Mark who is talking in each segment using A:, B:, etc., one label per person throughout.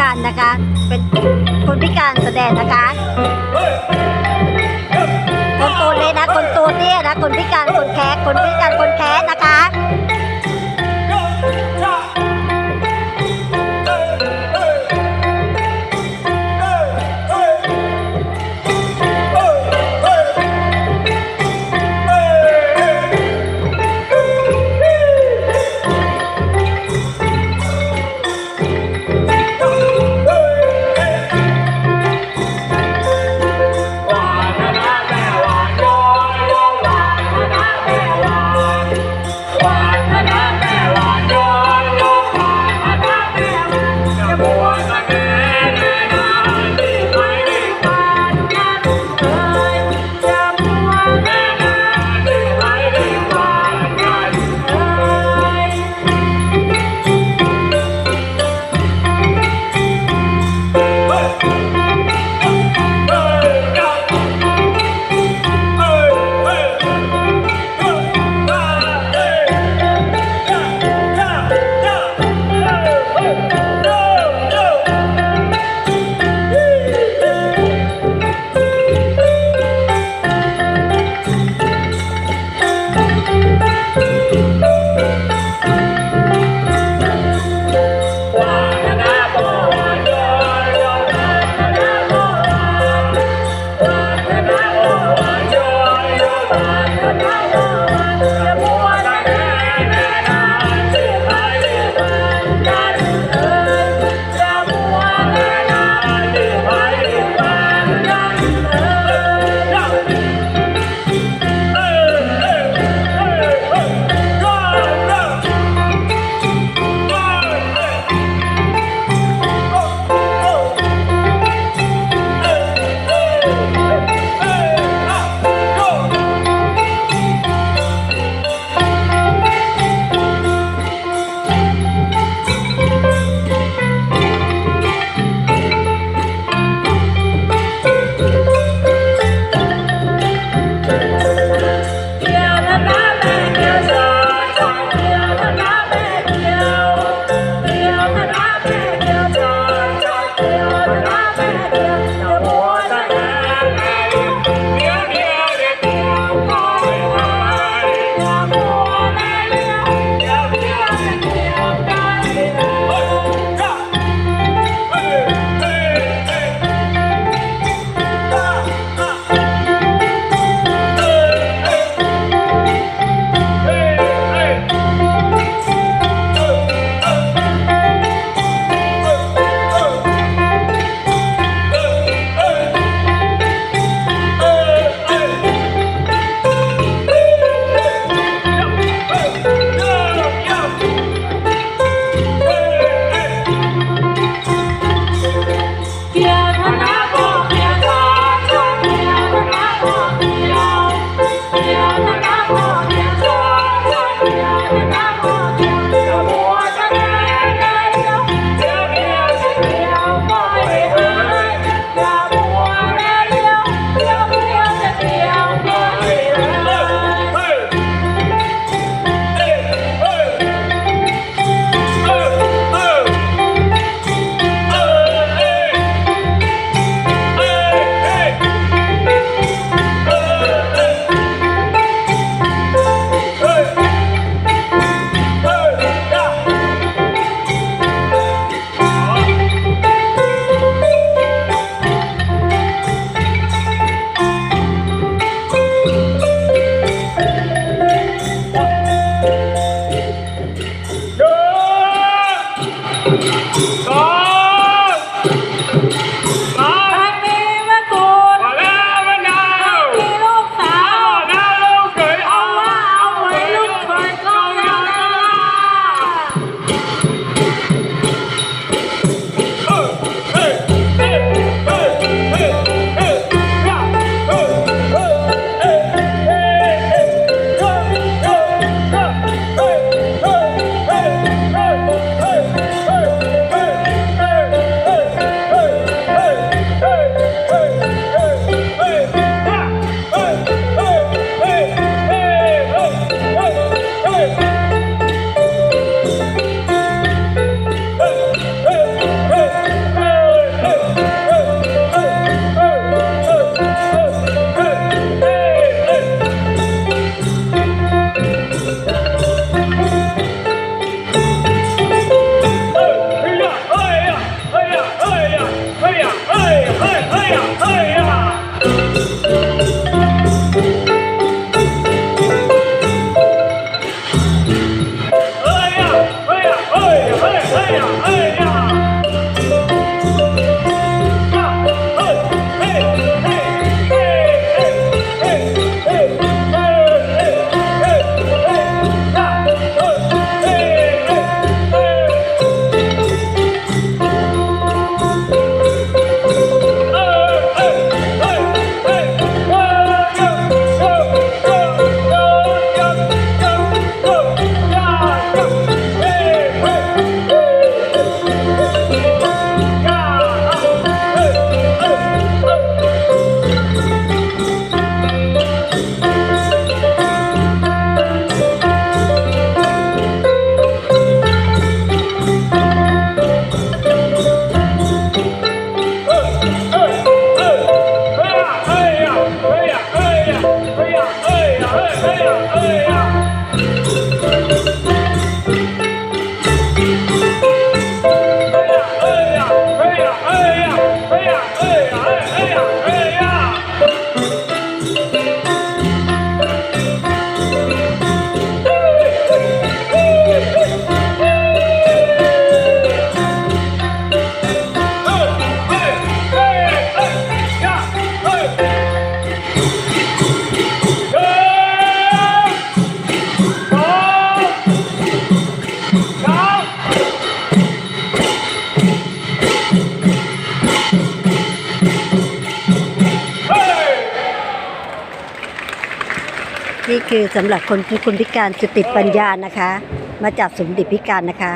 A: การนะคะ เป็นคนพิการแสดงนะคะ คนตัวเลยนะ คนตัวเตี้ยนะ คนพิการ คนแค้คนพิการ คนแค้นะคะ คือสำหรับคนคนพิการจุติปัญญานะคะ มาจากศูนย์เด็กพิการนะคะ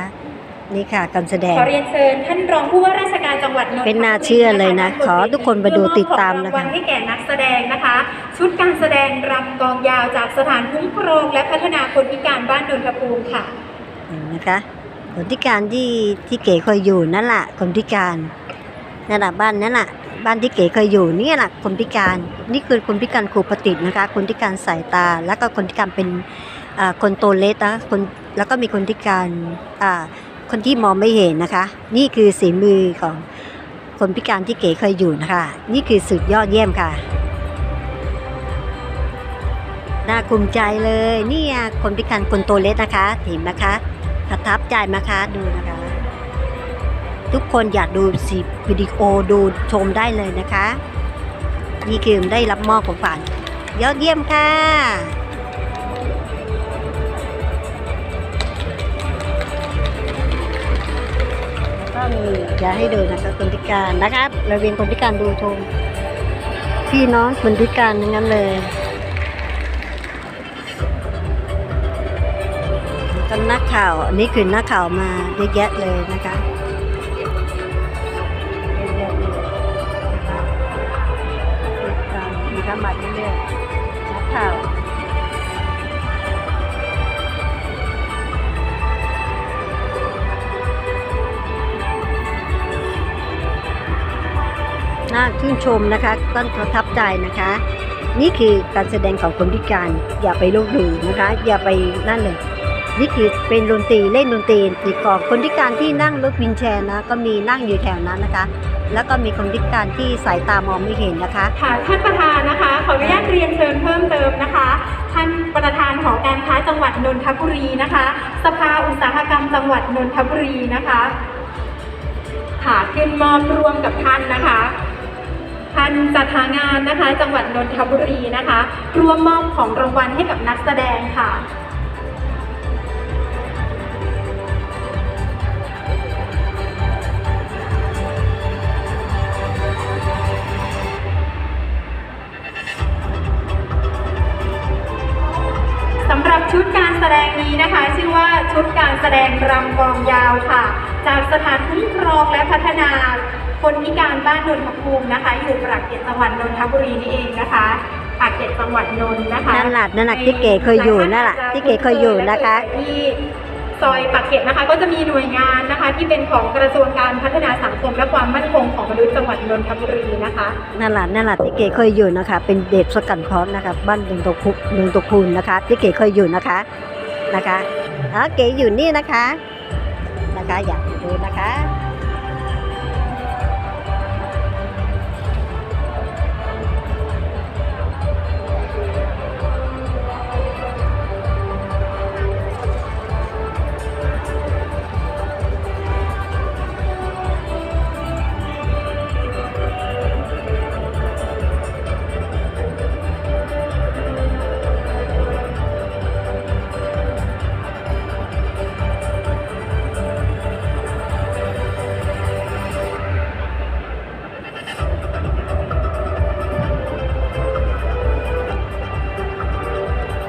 A: นี่ค่ะการแสดง
B: ขอเรียนเชิญท่านรองผู้ว่าราชการจังหวัดนนทบุรี
A: เป็นน่าเชื่อเลยนะ ขอทุกคนมาดูติดตามนะคะ
B: เพื่อมอบของรางวัลให้แก่นักแสดงนะคะ ชุดการแสดงรำกลองยาวจากสถานคุ้มครองและพัฒนาคนพิการบ้านนนทภูมิค่ะ
A: เห็นนะคะคนพิการที่ที่เก๋เคยอยู่นั่นแหละคนพิการนั่นแหละบ้านนั่นแหละ บ้านที่เก๋เคยอยู่นี่แหละคนพิการนี่คือคนพิการครูปฏิษฐ์นะคะ คนพิการสายตา แล้วก็คนพิการเป็นคนโตเล็กนะคนแล้วก็มีคนพิการคนที่มองไม่เห็นนะคะ นี่คือสีมือของคนพิการที่เก๋เคยอยู่นะคะ นี่คือสุดยอดเยี่ยมค่ะน่าภูมิใจเลยนี่คนพิการคนโตเล็กนะคะเห็นนะคะประทับใจนะคะดูนะคะ ทุกคนอยากดูสิวิดีโอดูชมได้เลยนะคะ นี่คือได้รับมอบของฝันยอดเยี่ยมค่ะก็มีอยากให้ดูนะคะคนพิการนะครับเราเป็นคนพิการดูชมพี่น้องคนพิการทั้งนั้นเลยก็นักข่าวอันนี้คือนักข่าวมาเยอะแยะเลยนะคะ น่าชื่นชมนะคะต้นประทับใจนะคะ นี่คือการแสดงของคนพิการ อย่าไปลบหลู่นะคะ อย่าไปนั่นเลยนี่คือเป็นดนตรีเล่นดนตรีตีกองคนพิการที่นั่งรถวินแชร์นะก็มีนั่งอยู่แถวนั้นนะคะ แล้วก็มีคนพิการที่สายตามองไม่เห็นนะคะ
B: ค่ะท่านประธานนะคะ ขออนุญาตเรียนเชิญเพิ่มเติมนะคะ ท่านประธานหอการค้าจังหวัดนนทบุรีนะคะ สภาอุตสาหกรรมจังหวัดนนทบุรีนะคะค่ะขึ้นมอบร่วมกับท่านนะคะ ท่านจัดหางานนะคะ จังหวัดนนทบุรีนะคะร่วมมอบของรางวัลให้กับนักแสดงค่ะสำหรับชุดการแสดงนี้นะคะ ชื่อว่าชุดการแสดงรำกองยาวค่ะ จากสถานคุ้มครองและพัฒนา คนพิการบ้านนนทภูมินะคะ อยู่ปากเกร็ดจังหวัดนนทบุรีนี่เองนะคะปากเกร็ดจังหวัดนนท์นะคะ
A: นั่นแหละนั่นแหละที่เก๋เคยอยู่นั่นแหละที่เก๋เคยอยู่นะคะ
B: ที่ซอยปากเกร็ดนะคะ ก็จะมีหน่วยงานนะคะ ที่เป็นของกระทรวงการพัฒนาสังคมและความมั่นคงของมนุษย์จังหวัดนนทบุรีนะคะ
A: นั่นแหละนั่นแหละที่เก๋เคยอยู่นะคะ เป็นเด็กสกัดคอร์สนะคะ บ้านเมืองตกคุเมืองตกคูนนะคะที่เก๋เคยอยู่นะคะนะคะอ๋อเก๋อยู่นี่นะคะ นะคะอยากดูนะคะ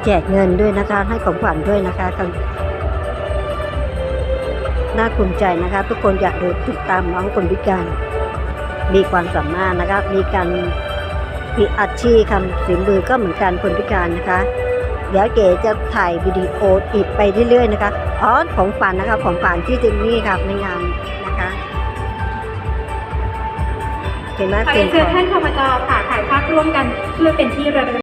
A: แจกเงินด้วยนะคะ ให้ของขวัญด้วยนะคะกันน่าภูมิใจนะคะ ทุกคนอยากดูติดตามน้องคนพิการ มีความสามารถนะคะมีการมีอาชีพคำฝีมือก็เหมือนกันคนพิการนะคะ เดี๋ยวเก๋จะถ่ายวิดีโออีกไปเรื่อยๆนะคะอ๋อของฝันนะคะของฝันที่เจนนี่ค่ะในงานนะคะเห็นไหม
B: ขอ
A: เป็
B: น
A: ข
B: เชิญ
A: อง
B: ท่านคมจค่ะถ่ายภาพร่วมกันเพื่อเป็นที่ระลึก